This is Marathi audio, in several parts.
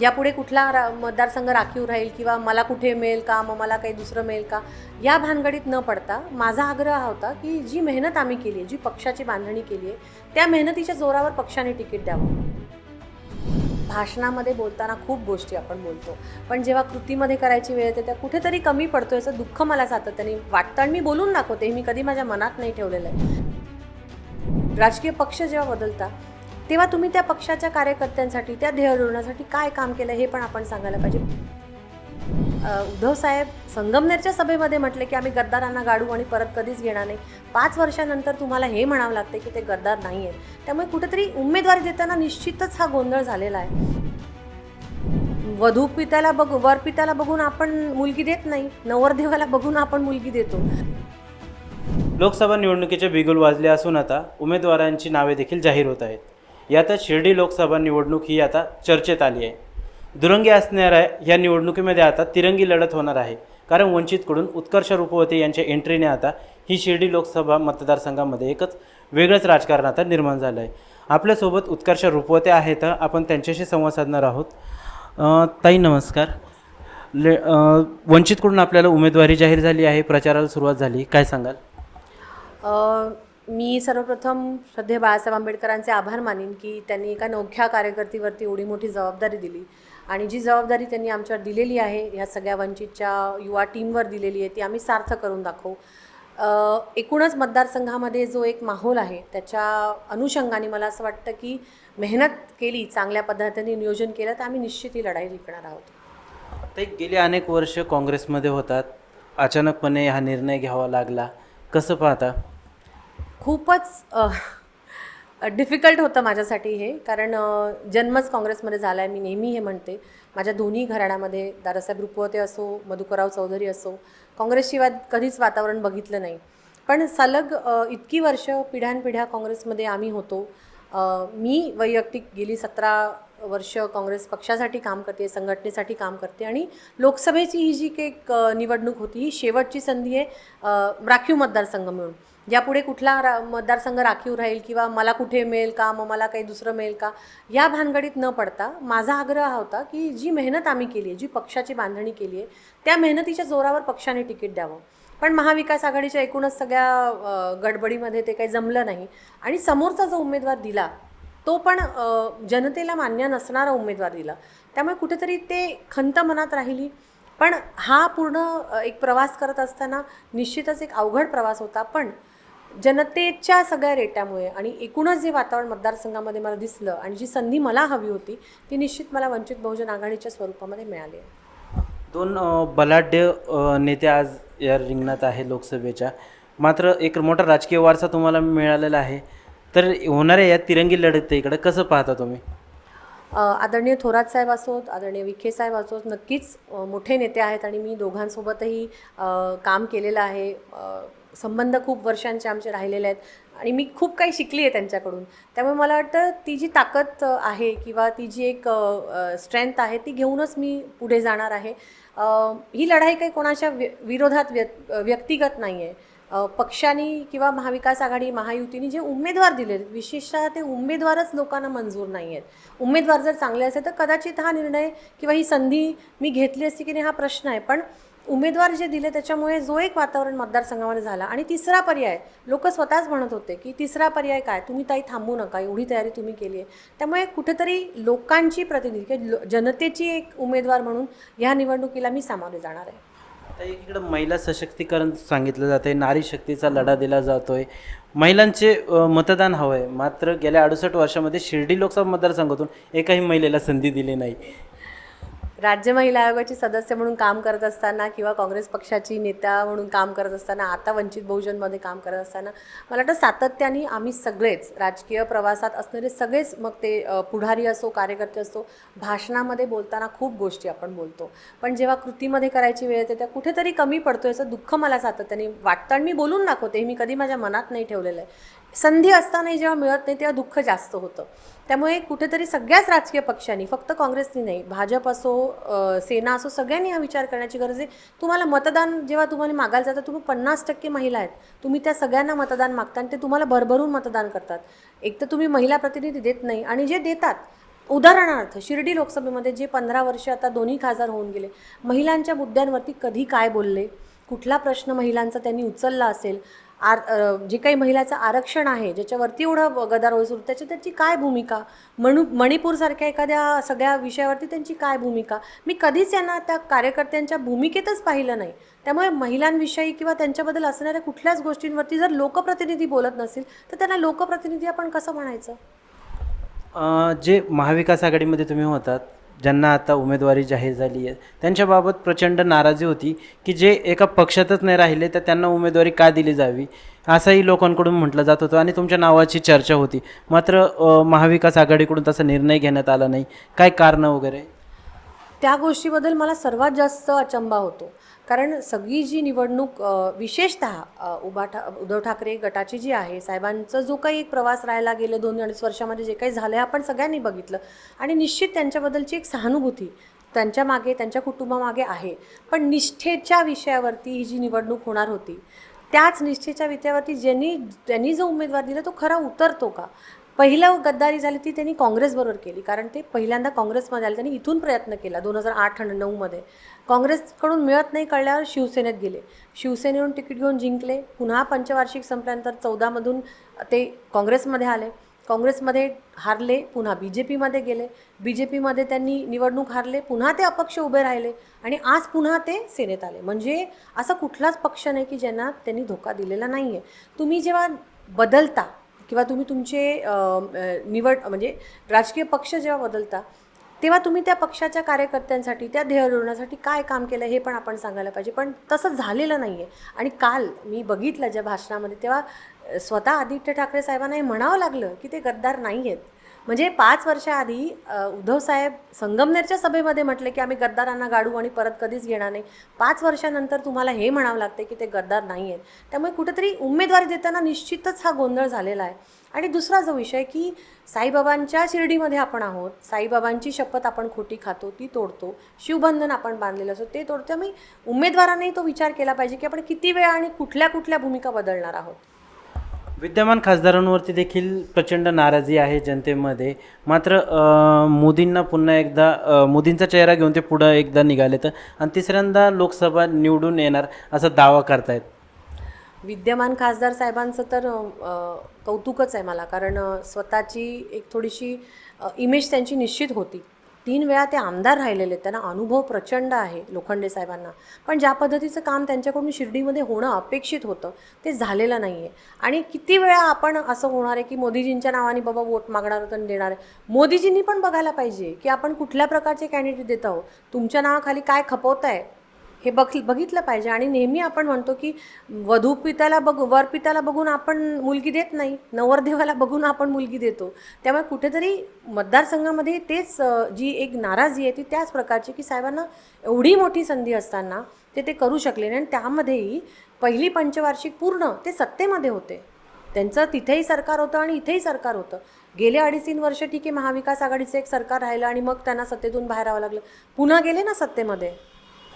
यापुढे कुठला रा मतदारसंघ राखीव राहील किंवा मला कुठे मिळेल का मग मला काही दुसरं मिळेल का या भानगडीत न पडता माझा आग्रह हा होता की जी मेहनत आम्ही केली आहे जी पक्षाची बांधणी केली आहे त्या मेहनतीच्या जोरावर पक्षाने तिकीट द्यावं. भाषणामध्ये बोलताना खूप गोष्टी आपण बोलतो पण जेव्हा कृतीमध्ये करायची वेळ येते त्या कुठेतरी कमी पडतो याचं दुःख मला सातत्याने वाटतं आणि मी बोलून दाखवते हे मी कधी माझ्या मनात नाही ठेवलेलं आहे. राजकीय पक्ष जेव्हा बदलता तेव्हा तुम्ही त्या पक्षाच्या कार्यकर्त्यांसाठी त्या ध्येय धोरणासाठी काय काम केलं हे पण आपण सांगायला पाहिजे. उद्धव साहेब संगमनेरच्या सभेमध्ये म्हटले की आम्ही गद्दारांना गाडू आणि परत कधीच घेणार नाही. पाच वर्षानंतर तुम्हाला हे म्हणावं लागते की ते गद्दार नाही आहेत त्यामुळे कुठेतरी उमेदवारी देताना निश्चितच हा गोंधळ झालेला आहे. वधू पित्याला बघू वर पित्याला बघून आपण मुलगी देत नाही. नवरदेवाला बघून आपण मुलगी देतो. लोकसभा निवडणुकीचे बिगुल वाजले असून आता उमेदवारांची नावे देखील जाहीर होत आहेत. यातच शिर्डी लोकसभा निवडणूक ही आता चर्चेत आली आहे. दुरंगी असणाऱ्या या निवडणुकीमध्ये आता तिरंगी लढत होणार आहे. कारण वंचितकडून उत्कर्ष रूपवते यांच्या एंट्रीने आता ही शिर्डी लोकसभा मतदारसंघामध्ये एकच वेगळंच राजकारण आता निर्माण झालं आहे आपल्यासोबत उत्कर्ष रूपवते आहेत आपण त्यांच्याशी संवाद साधणार आहोत. ताई नमस्कार. ले वंचितकडून आपल्याला उमेदवारी जाहीर झाली आहे प्रचाराला सुरुवात झाली. काय सांगाल? मी सर्वप्रथम श्रद्धे बाळासाहेब आंबेडकरांचे आभार मानीन की त्यांनी एका नवख्या कार्यकर्तीवरती एवढी मोठी जबाबदारी दिली. आणि जी जबाबदारी त्यांनी आमच्यावर दिलेली आहे ह्या सगळ्या वंचितच्या युवा टीमवर दिलेली आहे ती आम्ही सार्थ करून दाखवू. एकूणच मतदारसंघामध्ये जो एक माहोल आहे त्याच्या अनुषंगाने मला असं वाटतं की मेहनत केली चांगल्या पद्धतीने नियोजन केलं तर आम्ही निश्चित ही लढाई जिंकणार आहोत. ते गेले अनेक वर्ष काँग्रेसमध्ये होतात. अचानकपणे हा निर्णय घ्यावा लागला. कसं पाहता? खूपच डिफिकल्ट होतं माझ्यासाठी हे. कारण जन्मच काँग्रेसमध्ये झाला आहे मी नेहमी हे म्हणते. माझ्या दोन्ही घराण्यामध्ये दादासाहेब रुपवते असो मधुकरराव चौधरी असो काँग्रेसशिवाय कधीच वातावरण बघितलं नाही. पण सलग इतकी वर्ष पिढ्यानपिढ्या काँग्रेसमध्ये आम्ही होतो. मी वैयक्तिक गेली सतरा वर्ष काँग्रेस पक्षासाठी काम करते संघटनेसाठी काम करते आणि लोकसभेची ही जी काही एक निवडणूक होती ही शेवटची संधी आहे राखीव मतदारसंघ मिळून यापुढे कुठला रा मतदारसंघ राखीव राहील किंवा मला कुठे मिळेल का मग मला काही दुसरं मिळेल का या भानगडीत न पडता माझा आग्रह हा होता की जी मेहनत आम्ही केली आहे जी पक्षाची बांधणी केली आहे त्या मेहनतीच्या जोरावर पक्षाने तिकीट द्यावं. पण महाविकास आघाडीच्या एकूणच सगळ्या गडबडीमध्ये ते काही जमलं नाही आणि समोरचा जो उमेदवार दिला तो पण जनतेला मान्य नसणारा उमेदवार दिला. त्यामुळे कुठेतरी ते खंत मनात राहिली. पण हा पूर्ण एक प्रवास करत असताना निश्चितच एक अवघड प्रवास होता. पण जनतेच्या सगळ्या रेट्यामुळे आणि एकूणच जे वातावरण मतदारसंघामध्ये मला दिसलं आणि जी संधी मला हवी होती ती निश्चित मला वंचित बहुजन आघाडीच्या स्वरूपामध्ये मिळाली आहे. दोन बलाढ्य नेते आज या रिंगणात आहे लोकसभेच्या. मात्र एक मोठा राजकीय वारसा तुम्हाला मिळालेला आहे. तर होणाऱ्या या तिरंगी लढतीकडे कसं पाहता तुम्ही? आदरणीय थोरात साहेब असोत आदरणीय विखे साहेब असोत नक्कीच मोठे नेते आहेत आणि मी दोघांसोबतही काम केलेलं आहे. संबंध खूप वर्षांचे आमचे राहिलेले आहेत. आणि मी खूप काही शिकली आहे त्यांच्याकडून. त्यामुळे मला वाटतं ती जी ताकद आहे किंवा ती जी एक स्ट्रेंथ आहे ती घेऊनच मी पुढे जाणार आहे. ही लढाई काही कोणाच्या विरोधात व्य व्यक्तिगत नाही आहे पक्षांनी किंवा महाविकास आघाडी महायुतीने जे उमेदवार दिले विशेषतः ते उमेदवारच लोकांना मंजूर नाही आहेत उमेदवार जर चांगले असेल तर कदाचित हा निर्णय किंवा ही संधी मी घेतली असती की नाही हा प्रश्न आहे. पण उमेदवार जे दिले त्याच्यामुळे जो एक वातावरण मतदारसंघामध्ये झाला. आणि तिसरा पर्याय लोक स्वतःच म्हणत होते की तिसरा पर्याय काय? तुम्ही ताई थांबू नका एवढी तयारी तुम्ही केली आहे. त्यामुळे कुठेतरी लोकांची प्रतिनिधी किंवा जनतेची एक उमेदवार म्हणून ह्या निवडणुकीला मी सामोरे जाणार आहे. आता एकीकडे महिला सशक्तीकरण सांगितलं जातं आहे नारी शक्तीचा लढा दिला जातो आहे महिलांचे मतदान हवं आहे मात्र गेल्या अडुसष्ट वर्षामध्ये शिर्डी लोकसभा मतदारसंघातून एकाही महिलेला संधी दिली नाही. राज्य महिला आयोगाची सदस्य म्हणून काम करत असताना किंवा काँग्रेस पक्षाची नेता म्हणून काम करत असताना आता वंचित बहुजनमध्ये काम करत असताना मला वाटतं सातत्याने आम्ही सगळेच राजकीय प्रवासात असणारे सगळेच मग ते पुढारी असो कार्यकर्ते असो भाषणामध्ये बोलताना खूप गोष्टी आपण बोलतो. पण जेव्हा कृतीमध्ये करायची वेळ येते त्या कुठेतरी कमी पडतो याचं दुःख मला सातत्याने वाटतं. आणि मी बोलून दाखवते हे मी कधी माझ्या मनात नाही ठेवलेलं आहे. संधी असतानाही जेव्हा मिळत नाही तेव्हा दुःख जास्त होतं. त्यामुळे कुठेतरी सगळ्याच राजकीय पक्षांनी फक्त काँग्रेसनी नाही भाजप असो सेना असो सगळ्यांनी हा विचार करण्याची गरज आहे. तुम्हाला मतदान जेव्हा तुम्हाला मागायला जातं तुम्ही पन्नास टक्के महिला आहेत. तुम्ही त्या सगळ्यांना मतदान मागता आणि ते तुम्हाला भरभरून मतदान करतात. एक तर तुम्ही महिला प्रतिनिधी देत नाही आणि जे देतात उदाहरणार्थ शिर्डी लोकसभेमध्ये जे पंधरा वर्ष आता दोन्ही खासदार होऊन गेले महिलांच्या मुद्द्यांवरती कधी काय बोलले? कुठला प्रश्न महिलांचा त्यांनी उचलला असेल? आर जे काही महिलाचं आरक्षण आहे ज्याच्यावरती एवढं गदारोळ सुरू त्याची त्यांची काय भूमिका? मणु मणिपूरसारख्या एखाद्या सगळ्या विषयावरती त्यांची काय भूमिका? मी कधीच यांना त्या कार्यकर्त्यांच्या भूमिकेतच पाहिलं नाही. त्यामुळे महिलांविषयी किंवा त्यांच्याबद्दल असणाऱ्या कुठल्याच गोष्टींवरती जर लोकप्रतिनिधी बोलत नसतील तर त्यांना लोकप्रतिनिधी आपण कसं म्हणायचं? जे महाविकास आघाडीमध्ये तुम्ही होतात ज्यांना आता उमेदवारी जाहीर झाली आहे त्यांच्याबाबत प्रचंड नाराजी होती की जे एका पक्षातच नाही राहिले तर त्यांना उमेदवारी का दिली जावी? असंही लोकांकडून म्हटलं जात होतं आणि तुमच्या नावाची चर्चा होती. मात्र महाविकास आघाडीकडून तसा निर्णय घेण्यात आला नाही. काय कारणं वगैरे? त्या गोष्टीबद्दल मला सर्वात जास्त अचंबा होतो. कारण सगळी जी निवडणूक विशेषत विशेषतः उभा ठा उद्धव ठाकरे गटाची जी आहे साहेबांचा जो काही एक प्रवास राहायला गेले दोन अडीच वर्षामध्ये जे काही झालं आहे आपण सगळ्यांनी बघितलं. आणि निश्चित त्यांच्याबद्दलची एक सहानुभूती त्यांच्या मागे त्यांच्या कुटुंबामागे आहे. पण निष्ठेच्या विषयावरती ही जी निवडणूक होणार होती त्याच निष्ठेच्या विषयावरती ज्यांनी त्यांनी जो उमेदवार दिला तो खरा उतरतो का? पहिलं गद्दारी झाली ती त्यांनी काँग्रेसबरोबर केली कारण ते पहिल्यांदा काँग्रेसमध्ये आले त्यांनी इथून प्रयत्न केला दोन हजार आठ आणि नऊमध्ये. काँग्रेसकडून मिळत नाही कळल्यावर शिवसेनेत गेले. शिवसेनेहून तिकीट घेऊन जिंकले. पुन्हा पंचवार्षिक संपल्यानंतर चौदामधून ते काँग्रेसमध्ये आले. काँग्रेसमध्ये हारले पुन्हा बी जे पीमध्ये गेले. बी जे पीमध्ये त्यांनी निवडणूक हारले पुन्हा ते अपक्ष उभे राहिले आणि आज पुन्हा ते सेनेत आले. म्हणजे असा कुठलाच पक्ष नाही की ज्यांना त्यांनी धोका दिलेला नाही आहे तुम्ही जेव्हा बदलता किंवा तुम्ही तुमचे निवड म्हणजे राजकीय पक्ष जेव्हा बदलता तेव्हा तुम्ही त्या पक्षाच्या कार्यकर्त्यांसाठी त्या ध्येयधोरणासाठी काय काम केलं हे पण आपण सांगायला पाहिजे. पण तसं झालेलं नाही आहे आणि काल मी बघितलं ज्या भाषणामध्ये तेव्हा स्वतः आदित्य ठाकरे साहेबांना हे म्हणावं लागलं की ते गद्दार नाही आहेत म्हणजे पाच वर्षाआधी उद्धवसाहेब संगमनेरच्या सभेमध्ये म्हटले की आम्ही गद्दारांना गाडू आणि परत कधीच घेणार नाही. पाच वर्षानंतर तुम्हाला हे म्हणावं लागते की ते गद्दार नाही आहेत त्यामुळे कुठेतरी उमेदवारी देताना निश्चितच हा गोंधळ झालेला आहे. आणि दुसरा जो विषय की साईबाबांच्या शिर्डीमध्ये आपण आहोत साईबाबांची शपथ आपण खोटी खातो ती तोडतो शिवबंधन आपण बांधलेलं असतो ते तोडतो. मी उमेदवारांनाही तो विचार केला पाहिजे की आपण किती वेळा आणि कुठल्या कुठल्या भूमिका बदलणार आहोत. विद्यमान खासदारांवरती देखील प्रचंड नाराजी आहे जनतेमध्ये. मात्र मोदींना पुन्हा एकदा मोदींचा चेहरा घेऊन ते पुढं एकदा निघालेत आणि तिसऱ्यांदा लोकसभा निवडून येणार असा दावा करतायत. विद्यमान खासदार साहेबांचं तर कौतुकच आहे मला. कारण स्वतःची एक थोडीशी इमेज त्यांची निश्चित होती. तीन वेळा ते आमदार राहिलेले आहेत त्यांना अनुभव प्रचंड आहे लोखंडे साहेबांना. पण ज्या पद्धतीचं काम त्यांच्याकडून शिर्डीमध्ये होणं अपेक्षित होतं ते झालेलं नाही आहे आणि किती वेळा आपण असं होणार आहे की मोदीजींच्या नावाने बाबा वोट मागणार होतं आणि देणार आहे. मोदीजींनी पण बघायला पाहिजे की आपण कुठल्या प्रकारचे कॅन्डिडेट देत आहोत. तुमच्या नावाखाली काय खपवत आहे हे बघ बघितलं पाहिजे. आणि नेहमी आपण म्हणतो की वधू पित्याला बघ वर पित्याला बघून आपण मुलगी देत नाही. नवरदेवाला बघून आपण मुलगी देतो. त्यामुळे कुठेतरी मतदारसंघामध्ये तेच जी एक नाराजी आहे ती त्याच प्रकारची की साहेबांना एवढी मोठी संधी असताना ते ते करू शकले नाही. आणि त्यामध्येही पहिली पंचवार्षिक पूर्ण ते सत्तेमध्ये होते. त्यांचं तिथेही सरकार होतं आणि इथेही सरकार होतं. गेले अडीच तीन वर्ष ठीक आहे महाविकास आघाडीचं एक सरकार राहिलं आणि मग त्यांना सत्तेतून बाहेर यावं लागलं. पुन्हा गेले ना सत्तेमध्ये?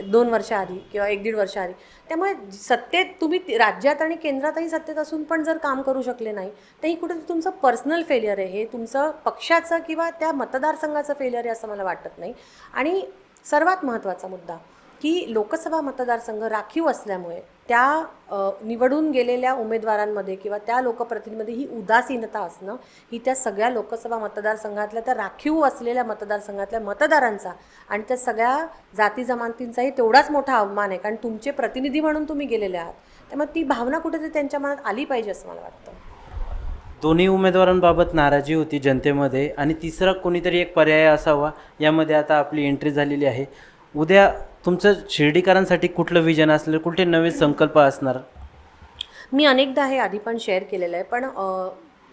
दोन वर्षाआधी किंवा एक दीड वर्षाआधी त्यामुळे सत्तेत तुम्ही राज्यात आणि केंद्रातही सत्तेत असून पण जर काम करू शकले नाही तर ही कुठेतरी तुमचं पर्सनल फेलियर आहे. हे तुमचं पक्षाचं किंवा त्या मतदारसंघाचं फेलियर आहे असं मला वाटत नाही. आणि सर्वात महत्त्वाचा मुद्दा की लोकसभा मतदारसंघ राखीव असल्यामुळे त्या निवडून गेलेल्या उमेदवारांमध्ये किंवा त्या लोकप्रतिनिधीमध्ये ही उदासीनता असणं ही त्या सगळ्या लोकसभा मतदारसंघातल्या त्या राखीव असलेल्या मतदारसंघातल्या मतदारांचा आणि त्या सगळ्या जाती जमातींचाही तेवढाच मोठा अवमान आहे. कारण तुमचे प्रतिनिधी म्हणून तुम्ही गेलेले आहात. त्यामुळे ती भावना कुठेतरी त्यांच्या मनात आली पाहिजे असं मला वाटतं. दोन्ही उमेदवारांबाबत नाराजी होती जनतेमध्ये आणि तिसरा कोणीतरी एक पर्याय असावा यामध्ये आता आपली एंट्री झालेली आहे. उद्या तुमचं शिर्डीकरांसाठी कुठलं विजन असलं? कुठले नवे संकल्प असणार? मी अनेकदा हे आधी पण शेअर केलेलं आहे पण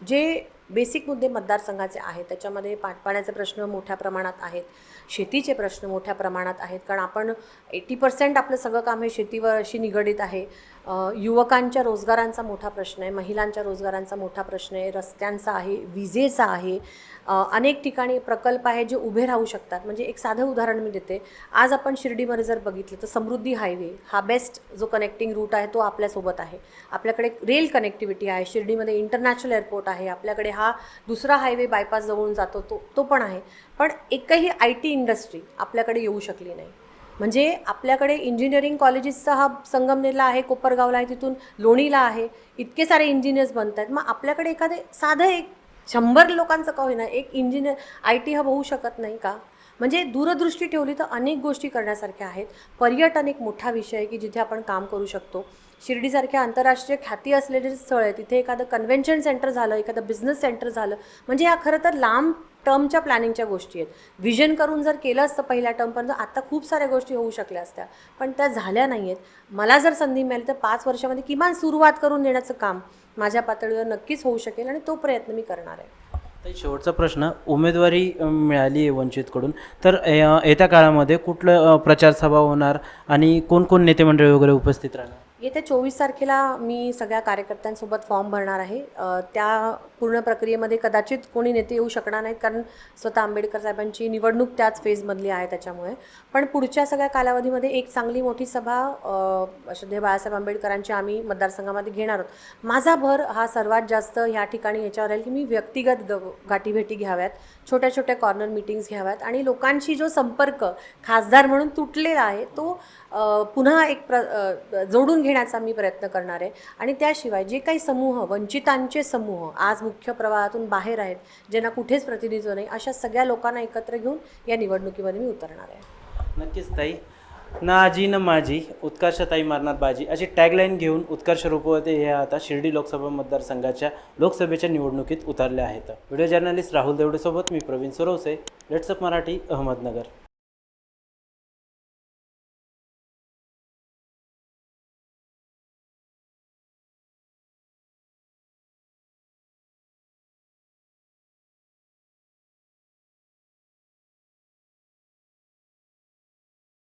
जे बेसिक मुद्दे मतदारसंघाचे आहेत त्याच्यामध्ये पाटपाण्याचे प्रश्न मोठ्या प्रमाणात आहेत शेतीचे प्रश्न मोठ्या प्रमाणात आहेत कारण आपण एटी पर्सेंट आपलं सगळं काम हे शेतीवरशी निगडीत आहे. युवकांच्या रोजगारांचा मोठा प्रश्न आहे महिलांच्या रोजगारांचा मोठा प्रश्न आहे रस्त्यांचा आहे विजेचा आहे. अनेक ठिकाणी प्रकल्प आहे जे उभे राहू शकतात. म्हणजे एक साधं उदाहरण मी देते. आज आपण शिर्डीमध्ये जर बघितलं तर समृद्धी हायवे हा बेस्ट जो कनेक्टिंग रूट आहे तो आपल्यासोबत आहे. आपल्याकडे रेल कनेक्टिव्हिटी आहे. शिर्डीमध्ये इंटरनॅशनल एअरपोर्ट आहे. आपल्याकडे हा दुसरा हायवे बायपास जवळून जातो तो तो पण आहे. पण एकही आय टी इंडस्ट्री आपल्याकडे येऊ शकली नाही. म्हणजे आपल्याकडे इंजिनिअरिंग कॉलेजेसचा हा संगमनेरला आहे कोपरगावला आहे तिथून लोणीला आहे. इतके सारे इंजिनियर्स बनत आहेत मग आपल्याकडे एखादे साधं एक शंभर लोकांचं का होईना एक इंजिनियर आय टी हब होऊ शकत नाही का? म्हणजे दूरदृष्टी ठेवली तर अनेक गोष्टी करण्यासारख्या आहेत. पर्यटन एक मोठा विषय आहे की जिथे आपण काम करू शकतो. शिर्डीसारख्या आंतरराष्ट्रीय ख्याती असलेले स्थळ आहे तिथे एखादं कन्व्हेन्शन सेंटर झालं एखादं बिझनेस सेंटर झालं. म्हणजे ह्या खरं तर लांब टर्मच्या प्लॅनिंगच्या गोष्टी आहेत. विजन करून जर केलं असतं पहिल्या टर्मपर्यंत आता खूप साऱ्या गोष्टी होऊ शकल्या असत्या. पण त्या झाल्या नाही आहेत मला जर संधी मिळाली तर पाच वर्षामध्ये किमान सुरुवात करून देण्याचं काम माझ्या पातळीवर नक्कीच होऊ शकेल आणि तो प्रयत्न मी करणार आहे. ताई, शेवटचा प्रश्न. उमेदवारी मिळाली आहे वंचितकडून. तर येत्या काळामध्ये कुठलं अ, प्रचार सभा होणार आणि कोण कोण नेते मंडळी वगैरे उपस्थित राहणार? येत्या चोवीस तारखेला मी सगळ्या कार्यकर्त्यांसोबत फॉर्म भरणार आहे. त्या पूर्ण प्रक्रियेमध्ये कदाचित कोणी नेते येऊ शकणार नाहीत कारण स्वतः आंबेडकर साहेबांची निवडणूक त्याच फेजमधली आहे त्याच्यामुळे. पण पुढच्या सगळ्या कालावधीमध्ये एक चांगली मोठी सभा अ, श्रद्धेय बाळासाहेब आंबेडकरांची आम्ही मतदारसंघामध्ये घेणार आहोत. माझा भर हा सर्वात जास्त ह्या ठिकाणी याच्यावर राहील की मी व्यक्तिगत ग गाठीभेटी घ्याव्यात छोट्या छोट्या कॉर्नर मिटिंग्स घ्याव्यात आणि लोकांशी जो संपर्क खासदार म्हणून तुटलेला आहे तो पुन्हा एक प्र जोडून घेण्याचा मी प्रयत्न करणार आहे. आणि त्याशिवाय जे काही समूह वंचितांचे समूह आज मुख्य प्रवाहातून बाहेर आहेत ज्यांना कुठेच प्रतिनिधित्व नाही अशा सगळ्या लोकांना एकत्र घेऊन या निवडणुकीमध्ये मी उतरणार आहे. नक्कीच ताई. ना आजी न माझी उत्कर्षताई मारणार बाजी अशी टॅगलाईन घेऊन उत्कर्ष रूपवते हे आता शिर्डी लोकसभा मतदारसंघाच्या लोकसभेच्या निवडणुकीत उतरले आहेत. व्हिडिओ जर्नलिस्ट राहुल देवडेसोबत मी प्रवीण सुरवसे लेट्सअप मराठी अहमदनगर.